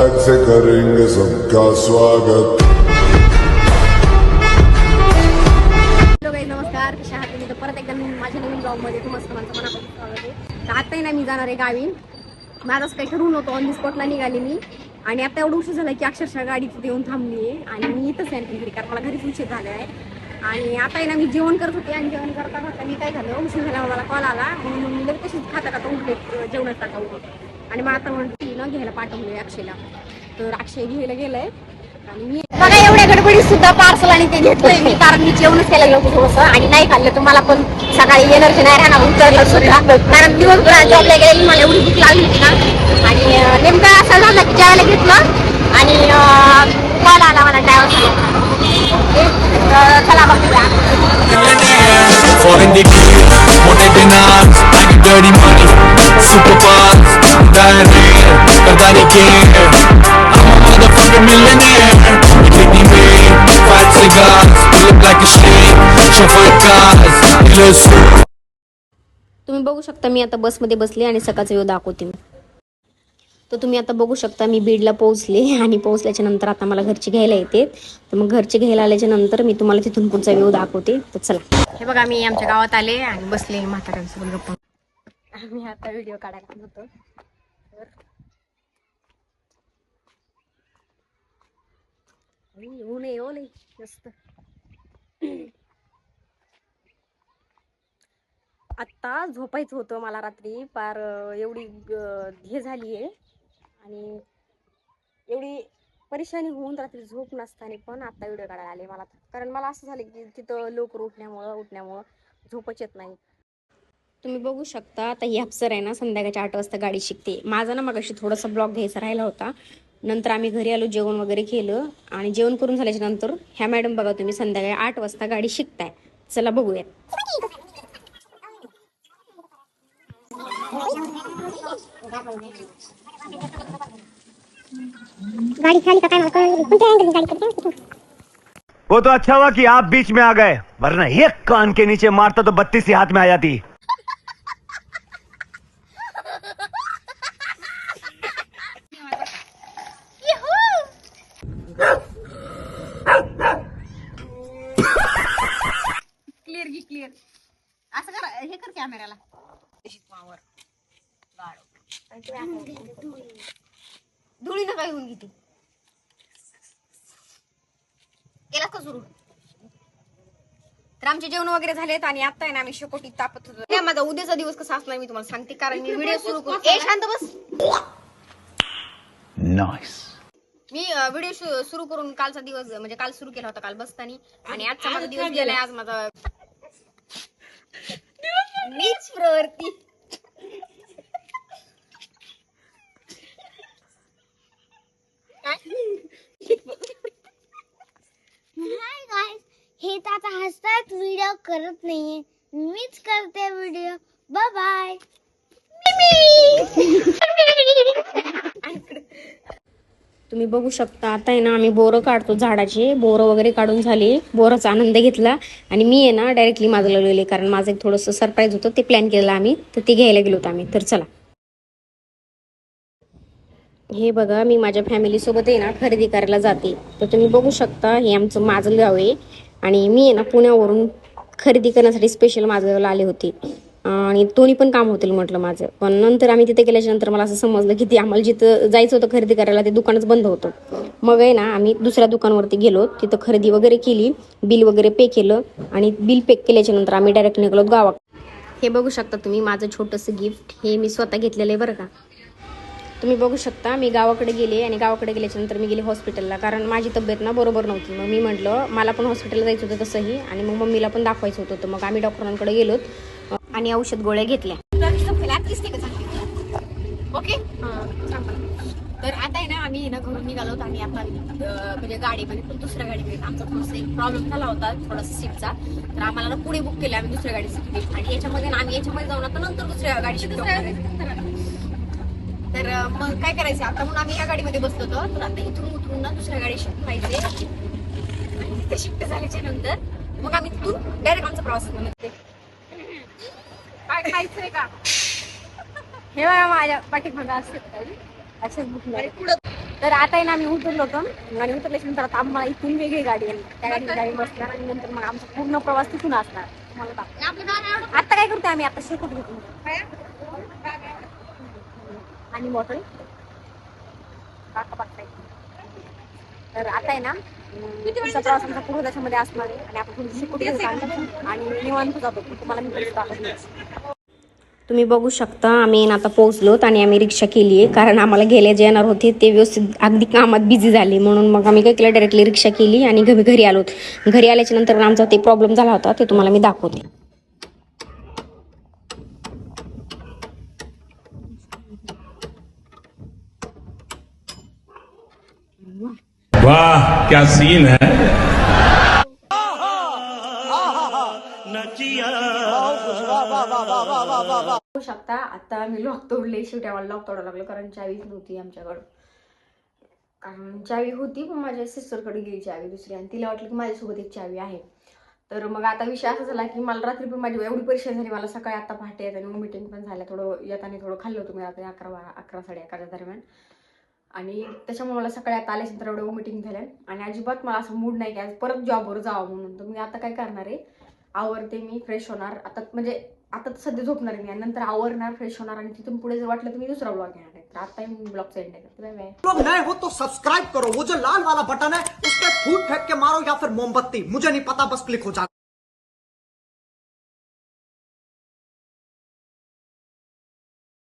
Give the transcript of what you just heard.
से करेंगे सबका स्वागत। हॅलो नमस्कार. कशा आहात तुम्ही? तर परत एकदा मी माझ्या नवीन ब्लॉगमध्ये तुम्हाला सर्वांचं मनापासून स्वागत आहे. तर आत्ताही ना मी जाणार आहे गावी. माझंच काही ठरवून होतो ऑन दी स्पॉटला निघाली मी. आणि आता एवढं उशीर झालं की अक्षरशः गाडी तिथे येऊन थांबली आहे. आणि मी इथंच आहे घरी कारण मला घरीच उशीर झाला आहे. आणि आता आहे ना मी जेवण करत होते. आणि जेवण करता करता मी काय झालं? उशीर झाला मला कॉल आला. म्हणून मी लगेच तशीच खाता खाता उठले जेवणात टाकावं आणि मग आता म्हणतो ना घ्यायला पाठवले अक्षयला. तर अक्षय घ्यायला गेलाय. आणि मी बघा एवढ्या गडबडीत सुद्धा पार्सल आणि ते घेतलंय. मी कारण मी जेवणच केलं गेलो थोडस. आणि नाही खाल्लं तर मला पण सकाळी एनर्जी नाही राहणार उतरलं सुद्धा. कारण दिवसभर जॉबला गेले मला एवढी भूक लागली होती ना. आणि नेमकं असं झालं की जेवायला घेतलं. आणि कॉल आला मला ड्रायव्हर चला. Care I'm a motherfucking millionaire You take me five cigars up like a shade, chauffeur cars तुम्ही बघू शकता मी आता बसमध्ये बसले आणि सकाळचा व्ह्यू दाखवते मी. तर तुम्ही आता बघू शकता मी बीडला पोहोचले आणि पोहोचल्याच्या नंतर आता मला घरचे घ्यायला येते. तर मग घरचे घ्यायला आल्याच्यानंतर मी तुम्हाला तिथून पुढचा व्ह्यू दाखवते. तर चला. हे बघा मी आमच्या गावात आले आणि बसले म्हाताऱ्यांसोबत गप्पा आम्ही आता व्हिडिओ काढायला होतो तर आणि मस्त आत्ता झोपायचं होतं मला रात्री पार एवढी हे झाली आहे. आणि एवढी परेशानी होऊन रात्री झोप नसताना पण आता व्हिडिओ काढायला आले मला. कारण मला असं झालं की तिथं लवकर उठण्यामुळं उठण्यामुळं झोपच येत नाही. तुम्ही बघू शकता आता ही अप्सर आहे ना संध्याकाळच्या आठ वाजता गाडी शिकते. माझा ना मगाशी थोडासा ब्लॉग घ्यायचा राहिला होता. नंतर आम्ही घरी आलो जेवण वगैरे केलं आणि जेवण करून झाल्याच्यानंतर ह्या मॅडम बघा तुम्ही संध्याकाळी आठ वाजता गाडी शिकताय. चला गाडी खाली का. कोणत्या गाडी करते वो तो अच्छा हुआ कि आप बीच में आ गए वरना एक कान के नीचे मारता तो बत्तीस ही हाथ में आ जाती। क्लिअर घे क्लिअर असं कर हे कर कॅमेऱ्याला धुळी नका घेऊन घेते केला का सुरू? तर आमचे जेवण वगैरे झालेत आणि आता आहे ना आम्ही शेकोटी तापत होतो. नाही, माझा उद्याचा दिवस कसा असणार मी तुम्हाला सांगते कारण मी व्हिडिओ सुरू करू. ए शांत बस. नाइस मी व्हिडिओ सुरू करून कालचा दिवस म्हणजे काल सुरू केला होता काल बसताना. आणि आजचा माझा दिवस गेलाय आज माझा मीच प्रवृत्ती. हाय गाइस हे तर आता हसतात व्हिडिओ करत नाहीये. मीच करते व्हिडिओ बाय बाय तुम्ही बघू शकता आता आहे ना आम्ही बोरं काढतो झाडाचे. बोरं वगैरे काढून झाले. बोराचा आनंद घेतला. आणि मी आहे ना डायरेक्टली माझं लागलेले कारण माझं एक थोडंसं सरप्राईज होतं. ते प्लॅन केलेलं आम्ही. तर ते घ्यायला गेलो होतो आम्ही. तर चला. हे बघा मी माझ्या फॅमिलीसोबत आहे ना खरेदी करायला जाते. तर तुम्ही बघू शकता हे आमचं माझं गाव आहे. आणि मी आहे ना पुण्यावरून खरेदी करण्यासाठी स्पेशल माझं गावला आले होते. आणि दोन्ही पण काम होतील म्हटलं माझं. पण नंतर आम्ही तिथे गेल्याच्यानंतर मला असं समजलं की ते आम्हाला जिथं जायचं होतं खरेदी करायला ते दुकानच बंद होतं. मग आहे ना आम्ही दुसऱ्या दुकानवरती गेलो. तिथं खरेदी वगैरे केली बिल वगैरे पे केलं आणि बिल पे केल्याच्यानंतर आम्ही डायरेक्ट निघलो गावा हे बघू शकता तुम्ही माझं छोटंसं गिफ्ट हे मी स्वतः घेतलेलं आहे बरं का. तुम्ही बघू शकता मी गावाकडे गेले आणि गावाकडे गेल्याच्यानंतर मी गेले हॉस्पिटलला कारण माझी तब्येत ना बरोबर नव्हती. मग मी म्हटलं मला पण हॉस्पिटलला जायचं होतं तसंही आणि मग मम्मीला पण दाखवायचं होतं. तर मग आम्ही डॉक्टरांकडे गेलोत. आणि औषध गोळ्या घेतल्या. ओके तर आता आहे ना आम्ही ना घरून निघालो आणि आता म्हणजे गाडीमध्ये पण दुसऱ्या गाडीमध्ये आमचा थोडासा एक प्रॉब्लेम झाला होता थोडासा सीटचा तर आम्हाला ना पुढे बुक केलं आम्ही दुसऱ्या गाडीसाठी आणि याच्यामध्ये ना आम्ही याच्यामध्ये जाऊन आता नंतर दुसऱ्या गाडी तर मग काय करायचं? आता म्हणून आम्ही या गाडीमध्ये बसलो होतो. तर आता इथून उतरून ना दुसऱ्या गाडी शिफ्ट व्हायचे आणि तिथे शिफ्ट झाल्याच्यानंतर मग आम्ही तिथून डायरेक्ट आमचा प्रवास करणार काय खायचंय का? हे बघा माझ्या पाठीमागं असं असेच तर आता आहे ना आम्ही उतरलो होतो. आणि उतरल्याच्या नंतर आता आम्हाला इथून वेगळी गाडी आली. त्या गाडीत गाडी बसणार आणि नंतर मग आमचा पूर्ण प्रवास तिथून असणार. आता काय करतोय आम्ही? आता शेकूट घेतो आणि बॉटल काका. तर आता आहे ना आमचा पूर्ण देशामध्ये असणार आहे आणि आपण आम्ही आणि निवांत जातो. तुम्हाला मी दाखवते तुम्ही बघू शकता आम्ही ना आता पोहोचलोत आणि आम्ही रिक्षा केली आहे. कारण आम्हाला गेले जे येणार होते ते व्यवस्थित अगदी कामात बिझी झाले. म्हणून मग आम्ही काय केलं? डायरेक्टली रिक्षा केली आणि घरी घरी आलोत. घरी आल्याच्यानंतर आमचा ते प्रॉब्लेम झाला होता ते तुम्हाला मी दाखवते. वाह क्या सीन है? बघू शकता. आता आम्ही लॉक तोडले शेवटी आम्हाला लॉक तोडावं लागलं कारण चावीच नव्हती आमच्याकडं. कारण चावी होती पण माझ्या सिस्टरकडे गेली चावी दुसरी आणि तिला वाटलं की माझ्यासोबत एक चावी आहे. तर मग आता विषय असा झाला की मला रात्री पण माझी एवढी परीक्षा झाली मला सकाळी आता पहाटे येत आणि मीटिंग पण झाल्या थोडं येताना थोडं खाल्लं होतं मी रात्री अकरा बारा अकरा साडे अकराच्या दरम्यान. आणि त्याच्यामुळे मला सकाळी आता आल्यानंतर एवढं मीटिंग झाल्या. आणि अजिबात मला असं मूड नाही की आज परत जॉबवर जावं म्हणून. तर मी आता काय करणार आहे? आवरते मी फ्रेश होणार. आता म्हणजे आता तर सध्या झोपणार मी. आणि नंतर आवरणार फ्रेश होणार आणि तिथून पुढे जर वाटलं तर मी दुसरा ब्लॉग घेणार आहे. तर आता मी ब्लॉगचा एंड करते. बाय बाय नए हो तो सब्सक्राइब करो वो जो लाल वाला बटन है उस फूट फेंक के मारो या फिर मोमबत्ती मुझे नहीं पता बस क्लिक हो जा